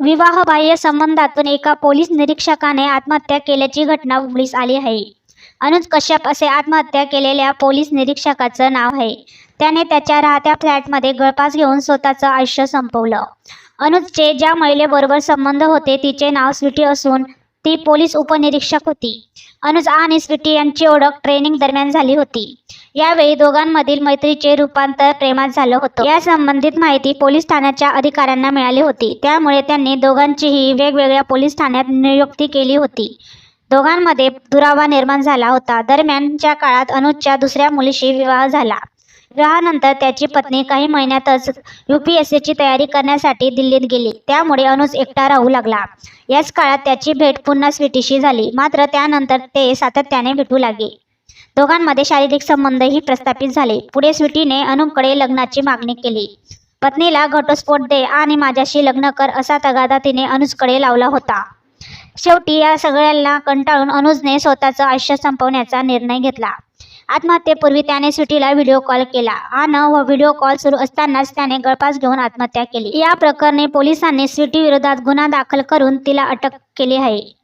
विवाहबाह्य संबंधातून एका पोलीस निरीक्षकाने आत्महत्या केल्याची घटना उघडीस आली आहे. अनुज कश्यप असे आत्महत्या केलेल्या पोलीस निरीक्षकाचं नाव आहे. त्याने त्याच्या राहत्या फ्लॅटमध्ये गळपास घेऊन स्वतःचं आयुष्य संपवलं. अनुजचे ज्या महिलेबरोबर संबंध होते तिचे नाव स्वीटी असून ती पोलीस उपनिरीक्षक होती. अनुज आणि स्वीटी यांची ओळख ट्रेनिंग दरम्यान झाली होती. यावेळी दोघांमधील मैत्रीचे रूपांतर प्रेमात झालं होतं. या संबंधित माहिती पोलीस ठाण्याच्या अधिकाऱ्यांना मिळाली होती. त्यामुळे त्यांनी दोघांचीही वेगवेगळ्या पोलीस ठाण्यात नियुक्ती केली होती. दोघांमध्ये दुरावा निर्माण झाला होता. दरम्यानच्या काळात अनुजच्या दुसऱ्या मुलीशी विवाह झाला. विवाहानंतर त्याची पत्नी काही महिन्यातच यू पी एस सीची तयारी करण्यासाठी दिल्लीत गेली. त्यामुळे अनुज एकटा राहू लागला. याच काळात त्याची भेट पुन्हा स्वीटीशी झाली. मात्र त्यानंतर ते सातत्याने भेटू लागले दोघांमध्ये शारीरिक संबंधही प्रस्थापित झाले. पुढे स्वीटीने अनुपकडे लग्नाची मागणी केली. पत्नीला घटस्फोट दे आणि माझ्याशी लग्न कर असा तगादा तिने अनुजकडे लावला होता. शेवटी या सगळ्यांना कंटाळून अनुजने स्वतःचं आयुष्य संपवण्याचा निर्णय घेतला. आत्महत्येपूर्वी त्याने सुटीला व्हिडिओ कॉल केला. आणि व व्हिडिओ कॉल सुरू असतानाच त्याने गळपास घेऊन आत्महत्या केली. या प्रकरणी पोलिसांनी स्वीटी विरोधात गुन्हा दाखल करून तिला अटक केली आहे.